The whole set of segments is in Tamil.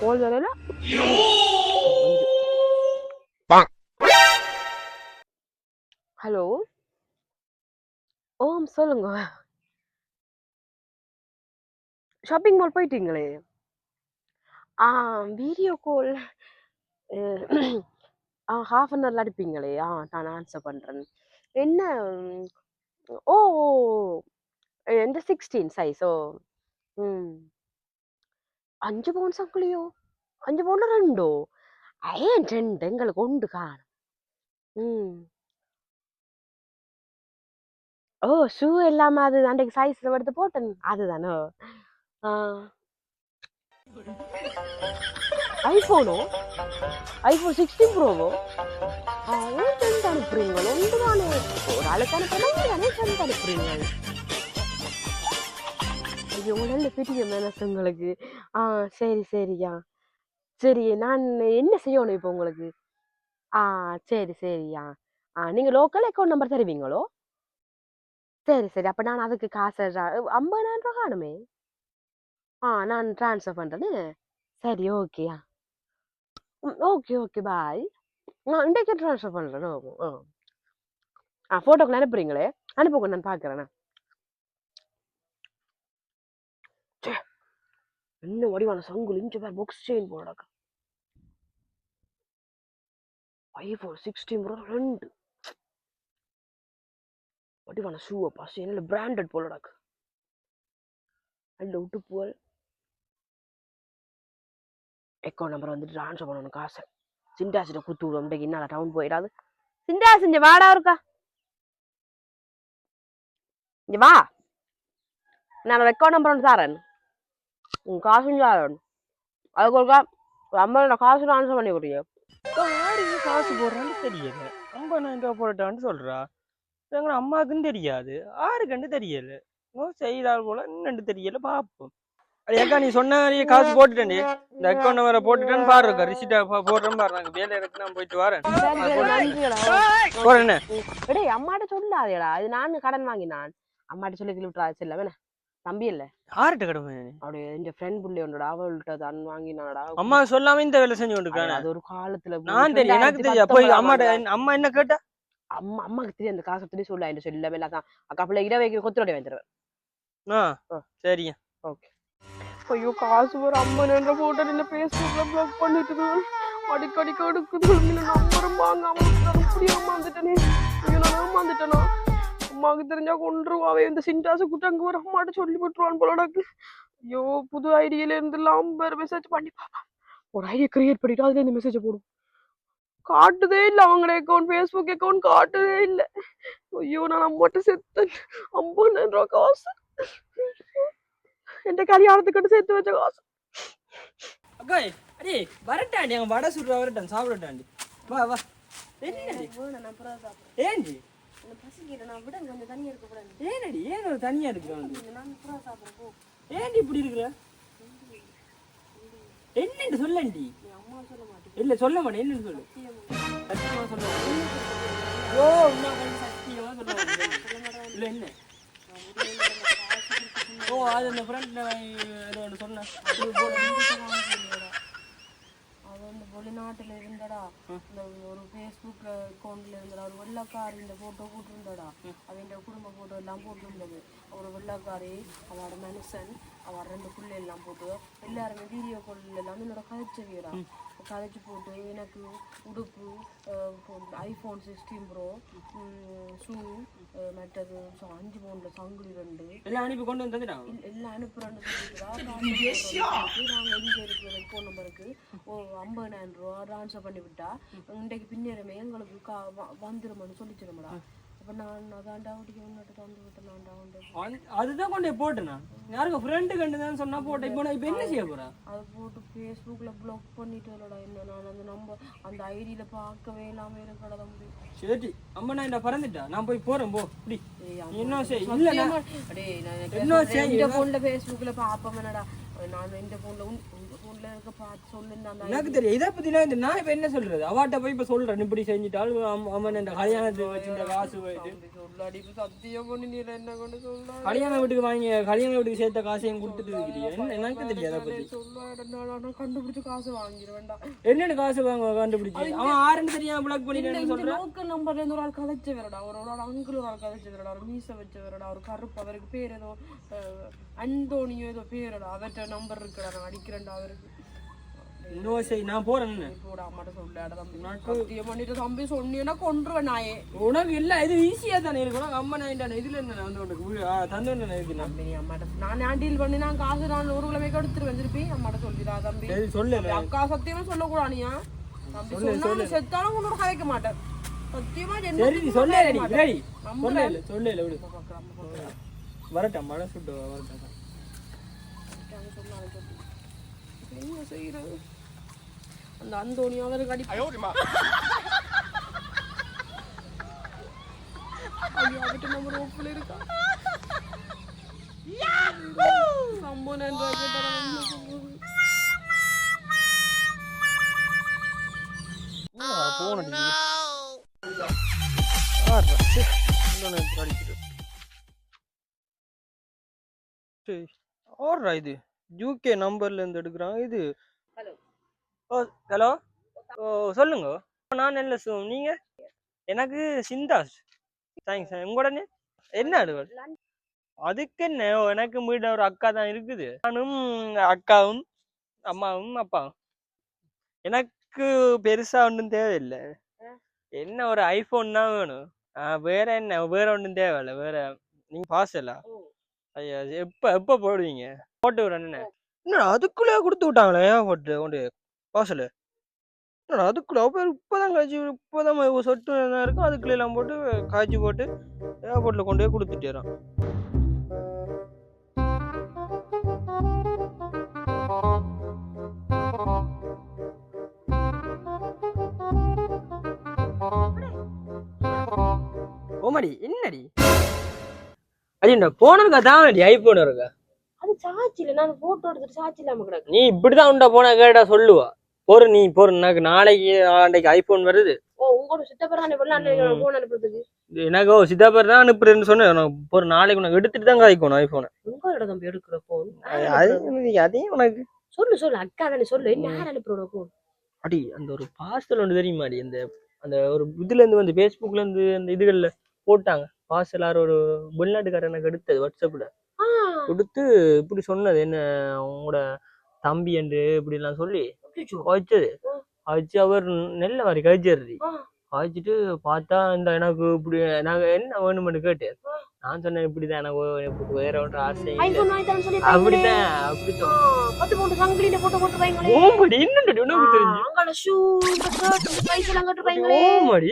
கோல் வரல ஹலோ ஓம் சொல்லுங்க ஷாப்பிங் மால் போயிட்டீங்களே ஆ வீடியோ கால் ஆ ஹாஃப் அன் ஹவரில் அடிப்பீங்களே ஆ நான் ஆன்சர் பண்ணுறேன் என்ன? ஓ ஓ இந்த சிக்ஸ்டீன் சைஸ் ஓ? ம். அஞ்சு பவுன் சங்கிலியோ அஞ்சு பவுன் ரெண்டோ ஏன் ரெண்டு எங்களுக்கு ஒன்று காணும் ம் ஓ ஷூ எல்லாமே அது அன்றைக்கு சைஸ்ல எடுத்து போட்டேன் அதுதானோ ஆ ஐஃபோனோ ஐஃபோன் சிக்ஸ்டீன் ப்ரோவோ ஏன் சென்ட் அனுப்புறீங்க ஒன்று தானே ஒரு ஆளுக்கு அனுப்பினா தானே சென்ட் அனுப்புறீங்க ஐயோ நல்ல பெரிய மனசு உங்களுக்கு ஆ சரி சரியா சரி நான் என்ன செய்யணும் இப்போ உங்களுக்கு? ஆ சரி சரியா ஆ நீங்கள் லோக்கல் அக்கௌண்ட் நம்பர் தருவீங்களோ? சரி சரி. அப்போ நான் அதுக்கு காசு ஐம்பதாயிரம் ரூபா காணுமே? ஆ நான் ட்ரான்ஸ்ஃபர் பண்ணுறேன்னு சரி ஓகேயா ஓகே ஓகே. பாய் நான் இன்றைக்கு ட்ரான்ஸ்ஃபர் பண்ணுறேன் ஓ ஓ ஆ ஃபோட்டோக்கு அனுப்புறீங்களே? அனுப்புங்க நான் பார்க்குறேண்ணா என்ன வடிவான சங்குல் இஞ்சு பேர் புக்ஸ் செயின் போடக்க ஐஃபோன் சிக்ஸ்டீன் ப்ரோ ரெண்டு. வடிவான ஷூவை பாஸ். என்ன பிராண்டட் போலடாக்கு அண்ட் விட்டு போல். அக்கௌண்ட் நம்பர் வந்துட்டு ட்ரான்ஸ்ஃபர் பண்ணணும் காசை சிண்டாசிட்ட கொடுத்து விடுவோம் என்னால் டவுன் போயிடாது. சிண்டாஸ் இங்கே வாடா இருக்கா இங்கே வா. நான் அக்கௌண்ட் நம்பர் ஒன்று தரேன். உன் காசு தரேன் அதுக்கு ஒருக்கா ஒரு ஐம்பது காசு ட்ரான்ஸ்ஃபர் பண்ணி யாருக்கு காசு போடுறான்னு தெரியல ஐம்பதாயிரம் ரூபா போட்டான்னு சொல்றா. எங்க அம்மாவுக்கும் தெரியாது ஆறுக்கண்டு தெரியல செய்தால் போல என்னன்னு தெரியல பாப்போம் அது ஏக்கா நீ சொன்ன மாதிரியே காசு போட்டுட்டேன் இந்த அக்கௌண்ட் நம்பரை போட்டுட்டேன்னு பாருக்கா ரிசிட்டா போடுறேன் பாரு நாங்க வேலை இருக்கு நான் போயிட்டு வரேன் போறேன் அம்மாட்ட சொல்லாதேடா இது நான் கடன் வாங்கினான் அம்மாட்ட சொல்லி கிளி செல்ல வேணா தம்பி இல்ல. யார்கிட்ட கடமை அப்படியே இந்த ஃப்ரெண்ட் புள்ளி ஒன்றோட அவள்கிட்ட தான் வாங்கினாடா அம்மா சொல்லாம இந்த வேலை செஞ்சு அது கொண்டிருக்கானே? அது ஒரு காலத்துல நான் தெரியும். எனக்கு தெரியும். போய் அம்மாட்ட அம்மா என்ன கேட்டா? அம்மா அம்மாக்கு தெரியும். அந்த காசை பத்தி சொல்ல. என்று சொல்லவே இல்லை அதான் அக்கா பிள்ளை இட வைக்க கொத்துரோட வந்துடுவேன் ஆ. சரியா ஓகே. ஐயோ காசு ஒரு அம்மா நின்ற போட்டு என்ன பேஸ்புக்ல பிளாக் பண்ணிட்டு அடிக்கடி எடுக்குது. நம்பரும் வாங்காம அப்படி ஏமாந்துட்டேனே ஐயோ நான் ஏமாந்துட்டேனா? அம்மாவுக்கு தெரிஞ்சா கொண்டுருவாவே இந்த சிண்டாசு குட்டு அங்க வர அம்மாட்ட சொல்லி விட்டுருவான் போலடாக்கு ஐயோ புது ஐடியில இருந்தெல்லாம் வேற மெசேஜ் பண்ணி பாப்பா ஒரு ஐடியா கிரியேட் பண்ணிட்டு அதுல இந்த மெசேஜ் போடும் காட்டுதே இல்ல அவங்களோட அக்கௌண்ட் ஃபேஸ்புக் அக்கௌண்ட் காட்டுதே இல்ல ஐயோ நான் அம்மாட்ட செத்தேன் ஐம்பதாயிரம் ரூபா காசு என் கல்யாணத்துக்கிட்ட சேர்த்து வச்ச காசு அக்கா அடே வரட்டாண்டி அங்க வடை சுடுற வரட்டான் சாப்பிடட்டாண்டி வா வா என்னடி ஏண்டி ஏனடி ஏன் ஒரு தனியா இருக்கிற ஏன்டி இப்படி இருக்கிற? என்னன்னு சொல்லண்டி? இல்ல சொல்ல மாட்டேன் என்னன்னு சொல்லு? சத்தியமா. சொல்ல ஓ இன்னும் கொஞ்சம் சத்தியமா சொல்ல மாட்டேன். இல்ல என்ன? ஓ அது அந்த ஃப்ரெண்ட்ல ஏதோ ஒன்று சொன்னேன். வெளிநாட்டுல இருந்தடா. இந்த ஒரு ஃபேஸ்புக் அக்கௌண்ட்ல இருந்தடா. ஒரு வெள்ளக்காரி இந்த போட்டோ போட்டிருந்தடா. அவன் குடும்ப போட்டோ எல்லாம் போட்டிருந்தது. ஒரு வெள்ளக்காரி அவளோட மனுஷன் அவ ரெண்டு பிள்ளை எல்லாம் போட்டு எல்லாருமே வீடியோ கால் எல்லாம் என்னோட கதைச்சு வீரா கதைச்சு போட்டு எனக்கு உடுப்பு ஐஃபோன் சிக்ஸ்டீன் ப்ரோ ஷூ மற்றது அஞ்சு பவுண்டில் சங்குலி ரெண்டு. எல்லாம் அனுப்பி கொண்டு வந்து எல்லாம் அனுப்புறேன்னு சொல்லிக்கிறா நாங்கள் இங்கே இருக்கிற ஃபோன் நம்பருக்கு ஓ ஐம்பதாயிரம் ரூபா ட்ரான்ஸ்ஃபர் பண்ணி விட்டா இன்றைக்கு பின்னேறமே எங்களுக்கு கா வ- வந்துருமான்னு அதுதான் கொண்டு போய் போட்டேன் நான் யாருக்கு ஃப்ரெண்டு கண்டு தான் சொன்னா போட்டேன் இப்போ நான் இப்போ என்ன செய்ய போறேன் அதை போட்டு ஃபேஸ்புக்கில் ப்ளாக் பண்ணிட்டேன்டா என்ன நான் அந்த நம்பர் அந்த ஐடியில் பார்க்கவே இல்லாமல் இருக்கடா தம்பி சரி அம்மா நான் இந்த பறந்துட்டா நான் போய் போறேன் போ இப்படி என்ன செய் இல்ல நான் என்ன செய்ய? இந்த ஃபோனில் ஃபேஸ்புக்கில் பார்ப்பேன் என்னடா நான் இந்த ஃபோனில் இருக்க பார்த்து அந்த எனக்கு தெரியும். இதை பத்தி நான் இந்த- நான் இப்ப என்ன சொல்றது? அவாட்ட போய் இப்ப சொல்றேன். இப்படி செஞ்சுட்டால் அம்- அம்மன் இந்த கல்யாணத்துக்கு வச்சிருந்த காசு போயிட்டு. சத்தியம் பண்ணி நீ என்ன கொண்டு சொல்ல கல்யாண வீட்டுக்கு வாங்கி கல்யாண வீட்டுக்கு சேர்த்த காசையும் கொடுத்துட்டு இருக்கிறீங்க எனக்கு தெரியாது அதை பத்தி. சொல்ல கண்டுபிடிச்சு காசு வாங்கிட வேண்டாம் என்னென்ன காசு வாங்க கண்டுபிடிச்சு? அவன் ஆறுன்னு தெரியாம பிளாக் பண்ணிட்டேன்னு இந்த சொல்றேன் லோக்கல் நம்பர்ல இருந்து ஒரு ஆள் கதைச்ச வரடா ஒரு ஒரு ஆள் அங்கிள் ஒரு ஆள் கதைச்ச வரடா ஒரு மீச வச்ச வரடா ஒரு கருப்பு அவருக்கு பேர் ஏதோ அந்தோனியோ ஏதோ பேரடா. அவர்கிட்ட நம்பர் இருக்குடா. நான் அடிக்கிறேன்டா அவருக்கு. இன்னும் சரி நான் போறேன் என்ன? பண்ணிட்டு தம்பி சொன்னீங்கன்னா கொன்றுவேன் நாயே. உனக்கு இல்ல இது ஈஸியா தானே இருக்கும் உனக்கு அம்மா நான் இதுல என்ன நான் வந்து உனக்கு என்ன இருக்கு தம்பி நீ அம்மாட்ட நான் நான் டீல் பண்ணி நான் காசு நான் ஒரு கிழமைக்கு எடுத்துருவேன் திருப்பி. அம்மாட்ட சொல்லிடா தம்பி. சொல்லு அக்கா சத்தியமா சொல்லக்கூடானியா தம்பி சொன்னா செத்தாலும் உன்னோட கதைக்க மாட்டேன். சத்தியமா சரி நீ சொல்ல நீ ரெடி நம்புறேன். சொல்ல இல்ல சொல்ல இல்ல விடு பார்க்கலாம், அம்மா பார்க்கலாம். வரட்டும் மழை சுட்டு வரட்டும் என்ன செய்யறது? அந்த அந்தோணி அவருக்கு அடி ஐயோ, அவர்கிட்ட number ஒப்புல இருக்கா? போன் ஆடுறா இது யூகே நம்பர்ல இருந்து எடுக்கிறாங்க இது. ஓ ஹலோ? ஓ சொல்லுங்க. நான் நல்ல சு நீங்க? எனக்கு சிந்தாஸ் தேங்க்ஸ் உங்களோட என்ன அடுவல் அதுக்கு என்ன எனக்கு வீட ஒரு அக்கா தான் இருக்குது. நானும் அக்காவும் அம்மாவும் அப்பாவும். எனக்கு பெருசா ஒன்றும் தேவையில்லை. என்ன ஒரு ஐபோன் தான் வேணும். வேற என்ன? வேற ஒன்றும் தேவையில்ல. வேற நீங்க பாசலா ஐயா எப்ப எப்ப போடுவீங்க? போட்டு விடுறேன் என்ன? அதுக்குள்ளே கொடுத்து விட்டாங்களே? ஏன் போட்டு கொண்டு என்னடா அதுக்குள்ள அப்போ இப்போதான் காய்ச்சி இப்போதான் சொட்டு என்ன இருக்கும். அதுக்குள்ள எல்லாம் போட்டு காய்ச்சி போட்டு ஏர்போர்ட்டில் கொண்டு போய் கொடுத்துட்டேறான். ஓமாடி என்னடி? அடிண்டா போன் இருக்கா? தான் ஐபோன் இருக்கா? அது சார்ஜ் இல்ல. நான் போட்டோ எடுத்துட்டு சார்ஜ் இல்லாம கிடக்கு. நீ இப்படிதான் உண்டா போனா கேட்டா சொல்லுவா. பொறு நீ பொறு எனக்கு நாளைக்கு நாளைக்கு ஐபோன் வருது. ஓ உங்களோட ம். போன் அனுப்புறதுக்கு? எனக்கு சித்தாப்பர் தான் அனுப்புறேன்னு சொன்னேன். ஒரு நாளைக்கு உனக்கு எடுத்துட்டு தான் காய்க்கணும் ஐபோனை உங்களோட தம்பி எடுக்கிற போன் அது அதையும் உனக்கு. சொல்லு சொல்லு. அக்கா தானே சொல்லு. என்ன யார் அனுப்புறோட போன் அடி அந்த ஒரு பார்சல் ஒன்று தெரியுமாடி அந்த அந்த ஒரு இதுல இருந்து வந்து ஃபேஸ்புக்ல இருந்து அந்த இதுகள்ல போட்டாங்க. பார்சல் யாரோ ஒரு வெளிநாட்டுக்காரர் எனக்கு எடுத்தது வாட்ஸ்அப்ல கொடுத்து இப்படி சொன்னது. என்ன உங்களோட தம்பி என்று இப்படி எல்லாம் சொல்லி. வச்சது வச்சு அவர் நெல்ல மாதிரி கழிச்சிடுறி ஆ. கழிச்சிட்டு பார்த்தா இந்த எனக்கு இப்படி நாங்க என்ன வேணும்னு கேட்டு நான் சொன்னேன் இப்படிதான் எனக்கு வேற ஒன்று ஆசை அப்படிதான் பத்து போட்டு சங்கிலியில போட்டு போட்டு வைங்களே ஓமடி என்னடி உனக்கு தெரிஞ்சு? ஷூ எல்லாம் ஓமடி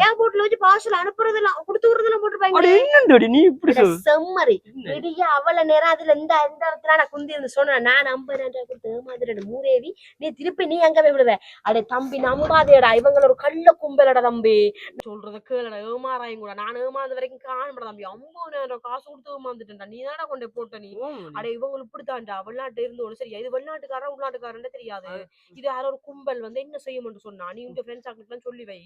ஏர்போர்ட்ல வச்சு பார்சல் கொடுத்து வைங்களே என்னடி நீ இப்படி சொல். செம்மறி? விடிய அவள நேரம் அதுல இந்த இந்த இடத்துல நான் குந்தி இருந்து சொன்னேன். நான் ரூபாய் கொடுத்து மாதிரி மூதேவி நீ திருப்பி நீ அங்க போய் விடுவ. அடே தம்பி நம்பாதேடா இவங்கள ஒரு கள்ள கும்பலடா தம்பி. சொல்றத கேளுடா ஏமாறாயும் கூட நான் ஏமாந்த வரைக்கும் காணப்பட தம்பி. ஐம்பது காசு கொடுத்து ஏமாந்துட்டேன்டா நீ தானே கொண்டு போட்ட நீ. அட இவங்க இப்படித்தான்டா. வெளிநாட்டுல இருந்து ஒண்ணு சரியா இது வெளிநாட்டுக்காரன் உள்நாட்டுக்காரன் தெரியாது. இது யாரோ ஒரு கும்பல் வந்து என்ன செய்யணும்னு சொன்னா. நீ உங்க ஃப்ரெண்ட்ஸ் ஆக்கிட்டு சொல்லி வை.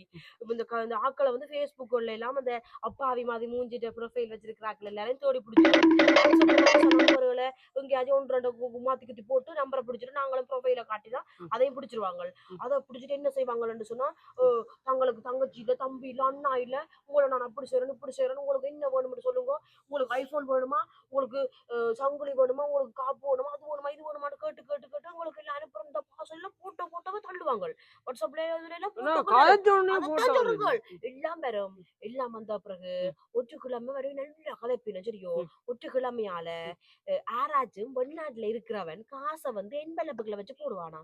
இந்த இந்த ஆக்களை வந்து ஃபேஸ்புக்ல எல்லாம் அந்த அப்பாவி மாதிரி மூஞ்சிட்ட ப்ரொஃபைல் வச்சிருக்கிற ஆக்கள் எல்லாரையும் தேடி பிடிச்சி. நம்பர்களை எங்கேயாச்சும் ஒன்று ரெண்டு மாத்தி குத்தி போட்டு நம்பரை பிடிச்சிட்டு நாங்களும் ப்ரொஃபைல காட்டி தான் அதையும் பிடிச்சிருவாங்க அதை பிடிச்சிட்டு என்ன செய்வாங்கன்னு சொன்னா தங்களுக்கு தங்கச்சி இல்ல தம்பி இல்ல அண்ணா இல்ல உங்களை நான் அப்படி செய்யறேன் இப்படி செய்யறேன் உங்களுக்கு என்ன வேணும்னு சொல்லுங்க. உங்களுக்கு ஐபோன் வேணுமா? உங்களுக்கு சங்கிலி வேணுமா? உங்களுக்கு காப்பு வேணுமா? அது வேணுமா? இது வேணுமான்னு கேட்டு கேட்டு கேட்டு உங்களுக்கு எல்லாம் அனுப்புற இந்த பாசம் எல்லாம் போட்டோ போட்டோவை தள்ளுவாங்க வாட்ஸ்அப்ல எல்லாம் வரும். எல்லாம் வந்த பிறகு ஒற்றுக்கிழமை வரையும் நல்ல கதைப்பின சரியோ? ஒற்றுக்கிழமையால யாராச்சும் வெளிநாட்டுல இருக்கிறவன் காசை வந்து என்பலப்புகளை வச்சு போடுவானா?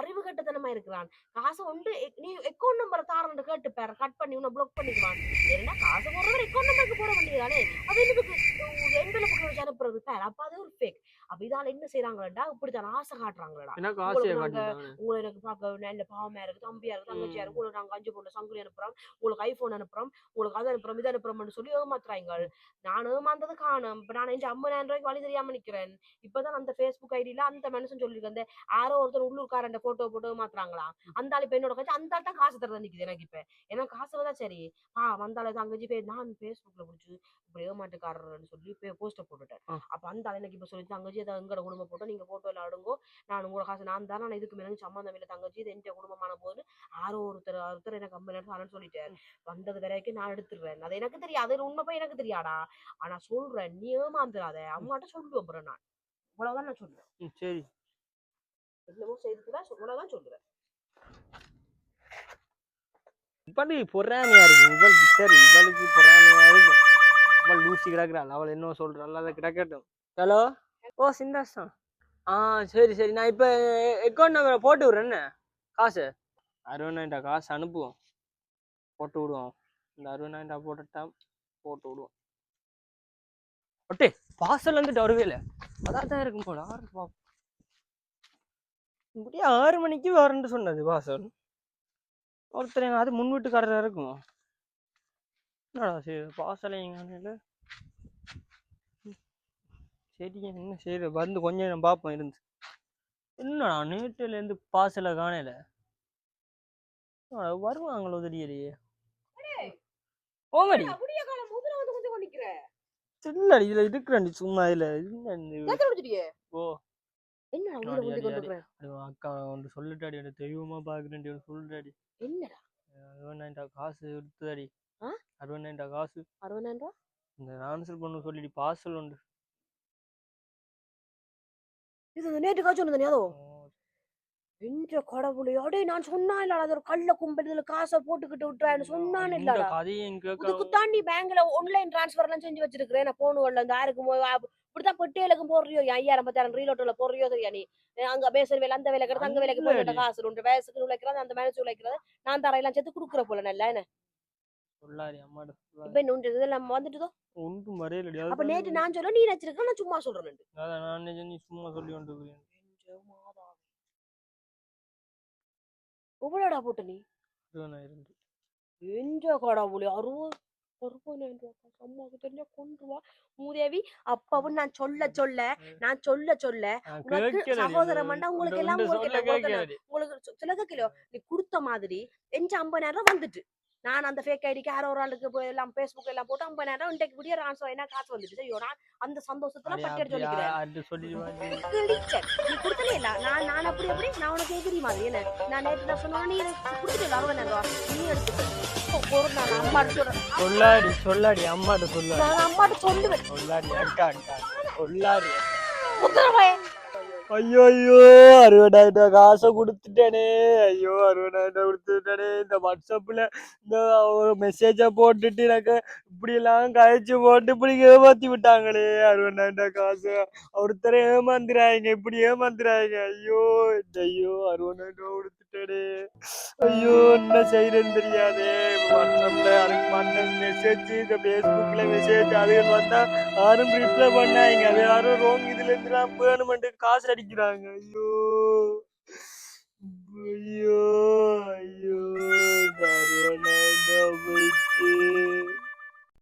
அறிவு கட்டத்தனமா இருக்கிறான். காசை உண்டு நீ அக்கௌண்ட் நம்பர் தாரன்னு கேட்டு பேர. கட் பண்ணி உன்னை பிளாக் பண்ணிடுவான் ஏன்னா காசு போடுறவர் அக்கௌண்ட் நம்பருக்கு போட வேண்டியதானே அது என்னதுக்கு என்வெலப்புக்கு வச்சு அனுப்புறது? பேர் அப்ப அது ஒரு ஃபேக் அப்ப இதால என்ன செய்யறாங்களா இப்படித்தான் ஆசை காட்டுறாங்களா உங்களை எனக்கு பார்க்க நல்ல பாவமா இருக்கு தம்பியா இருக்கு தங்கச்சியா இருக்கு. உங்களுக்கு நாங்க அஞ்சு பொண்ணு சங்குலி அனுப்புறோம். உங்களுக்கு ஐபோன் அனுப்புறோம். உங்களுக்கு அதை அனுப்புறோம் இதை அனுப்புறோம்னு சொல்லி ஏமாத்துறாங்க நான் ஏமாந்தது காணும். இப்ப நான் இந்த ஐம்பதாயிரம் ரூபாய்க்கு வழி தெரியாம நிக்கிறேன். இப்பதான் அந்த ஃபேஸ்புக் ஐடியில அந்த மனுஷன் சொல்லியிருக்கேன் அந்த யாரோ ஒருத்தர் உள்ளூர்காரன் போட்டோ போட்டு ஏமாத்துறாங்களாம் அந்த ஆள் இப்ப என்னோட அந்த ஆள் தான் காசு தரதான் நிக்குது எனக்கு இப்ப. எனக்கு காசு வந்தா சரி. ஆ வந்தாலே தங்கச்சி போய் நான் ஃபேஸ்புக்ல பிடிச்சி இப்படி ஏமாட்டுக்காரர்னு சொல்லி போஸ்ட போட்டுட்டேன். ஆ. அப்ப அந்த ஆள் எனக்கு இப்ப சொல்லி தங்கச்சி அதை எங்கட குடும்பம் போட்டோ நீங்க போட்டோ எல்லாம் அடுங்கோ நான் உங்களோட காசு நான் தான் நான் இதுக்கு மேலே சம்மந்தம் இல்லை. தங்கச்சி இது எந்த குடும்பமான போது யாரோ ஒருத்தர் ஒருத்தர் எனக்கு கம்பெனி எடுத்து சொல்லிட்டேன் வந்தது வரைக்கும் நான் எடுத்துருவேன். அது எனக்கு தெரியாது. அது உண்மை போய் எனக்கு தெரியாடா. ஆனா சொல்றேன் நீ ஏமாந்துடாத அம்மாட்ட சொல்லுவேன் அப்புறம் நான் இவ்வளவுதான் நான் சொல்லுவேன் ம், சரி. என்னமோ செய்துதான் இவ்வளவுதான் சொல்லுவேன். இவளுக்கு பொறாமையா இருக்கு. இவளுக்கு சரி இவளுக்கு பொறாமையா இருக்கு. இவள் லூசி கிடக்குறாள். அவள் என்ன சொல்றாள். அதை கிடக்கட்டும். ஹலோ ஓ சிந்தாசம் ஆ சரி சரி. நான் இப்போ அக்கௌண்ட் நம்பரை போட்டு விட்றேன் என்ன? காசு? அறுபதாயிரம் காசு அனுப்புவோம். போட்டு விடுவோம். இந்த அறுபதாயிரம் போட்டுட்டா போட்டு விடுவோம். ஒட்டே பார்சல் வந்துட்டு வருவே இல்லை அதான் தான் இருக்கும் போல. இப்படியே ஆறு மணிக்கு வரேன்னு சொன்னது வாசல் ஒருத்தர் அது முன் வீட்டுக்காரரா இருக்கும்? என்னடா சரி பாசலைங்க சரி என்ன சரி வந்து கொஞ்சம் நேரம் பார்ப்போம் இருந்து. என்னடா நேற்றுல இருந்து பாசல காணல. என்னடா, வருவாங்களோ தெரியலையே. ஓமடி இல்லடி இதுல இருக்கிறேன் சும்மா இதுல. முடிச்சிட்டியே ஓ. என்ன உள்ள வந்து கொண்டு அடி. இருக்கிறேன் அது அக்கா ஒன்று தெய்வமா சொல்லிட்டாடி என்னடா? அறுபதாயிரம் காசு எடுத்துதாடி. ஆ? அறுபதாயிரம் காசு. அறுபதாயிரம் இந்த ஆன்சர் பண்ண சொல்லிடி பார்சல் உண்டு. இது நேற்று வந்தேன் என்ற கடவுளே அடே நான் சொன்னா இல்லடா அது ஒரு கள்ள கும்பல் இதுல காசை போட்டுக்கிட்டு விட்டுறான்னு சொன்னான் இல்லடா இதுக்கு தாண்டி பேங்க்ல ஆன்லைன் டிரான்ஸ்ஃபர் எல்லாம் செஞ்சு வச்சிருக்கிறேன். நான் போனுகள்ல இந்த யாருக்கும் இப்படித்தான் பெட்டியலுக்கும் போடுறியோ? ஐயாயிரம் பத்தாயிரம் ரீலோட்டோல போடுறியோ தெரியா நீ? அங்க பேசுற வேலை அந்த வேலை கிடையாது அங்க வேலைக்கு போய் அல்லடி. காசு உண்டு வயசுக்கு உழைக்கிறது அந்த மனசு உழைக்கிறது நான் தரையெல்லாம் சேர்த்து குடுக்குற போல நல்ல என்ன? இப்ப இன்னும் இதெல்லாம் வந்துட்டுதோ? ஒன்றும் அப்ப நேற்று நான் சொல்ல நீ நினைச்சிருக்க நான் சும்மா சொல்றேன் நான் சும்மா சொல்லி எவ்வளோடா போட்ட நீ? அறுபதாயிரம் என்ற கடவுளே அறுபது அம்மாவுக்கு தெரிஞ்சா மூதேவி அப்பவும் நான் சொல்ல சொல்ல நான் சொல்ல சொல்ல உனக்கு கேட்கலடி, சகோதர இந்த- மண்டை உங்களுக்கு எல்லாம் உங்களுக்கு உங்களுக்கு கேட்கலடி. உங்களுக்கு சொ- சிலது கிலோ நீ கொடுத்த மாதிரி எஞ்ச ஐம்பதாயிரம் ரூபாய் வந்துட்டு. நான் அந்த ஃபேக் ஐடிக்கு யாரோ ஒரு ஆளுக்கு போய் எல்லாம் ஃபேஸ்புக் எல்லாம் போட்டு ஐம்பதாயிரம் இன்றைக்கு விடிய ஆன்சர் என்ன காசு வந்துட்டு ஐயோ நான் அந்த சந்தோஷத்துல பட்டியல் சொல்லிக்கிறேன். நீ கொடுத்தனே இல்ல. நான் நான் அப்படி அப்படி நான் உனக்கு எதிரி மாதிரி. என்ன? நான் நேற்று நான் சொன்னா நீ கொடுத்துட்டு அறுபதாயிரம் ரூபாய் நீ எடுத்து சொல்லாடி சொல்லாடி அம்மாட்ட சொல்லாடி. நான் அம்மாட்ட சொல்லுவேன். சொல்லாடி அக்கா அக்கா. சொல்லாடி உத்தரவாயே ஐயோ ஐயோ அறுபதாயிரம் காசை கொடுத்துட்டேனே. ஐயோ அறுபதாயிரம் கொடுத்துட்டேனே. இந்த வாட்ஸ்அப்ல இந்த ஒரு மெசேஜை போட்டுட்டு எனக்கு இப்படி எல்லாம் கழிச்சு போட்டு இப்படி ஏமாற்றி விட்டாங்களே. அறுபதாயிரம் காசு. ஒருத்தர் ஏமாந்துறாங்க இப்படி ஏமாந்துறாங்க. ஐயோ ஐயோ அறுபதாயிரம் கொடுத்துட்டேனே. ஐயோ என்ன செய்யறேன்னு தெரியாதே. வாட்ஸ்அப்பில் அதுக்கு பண்ண மெசேஜ் இந்த ஃபேஸ்புக்ல மெசேஜ் அதுகள் வந்தால் யாரும் ரிப்ளை பண்ணாங்க அது யாரும் ரோங் இதுல இருந்து நான் காசு அடிக்கிறாங்க. ஐயோ. ஐயோ ஐயோ.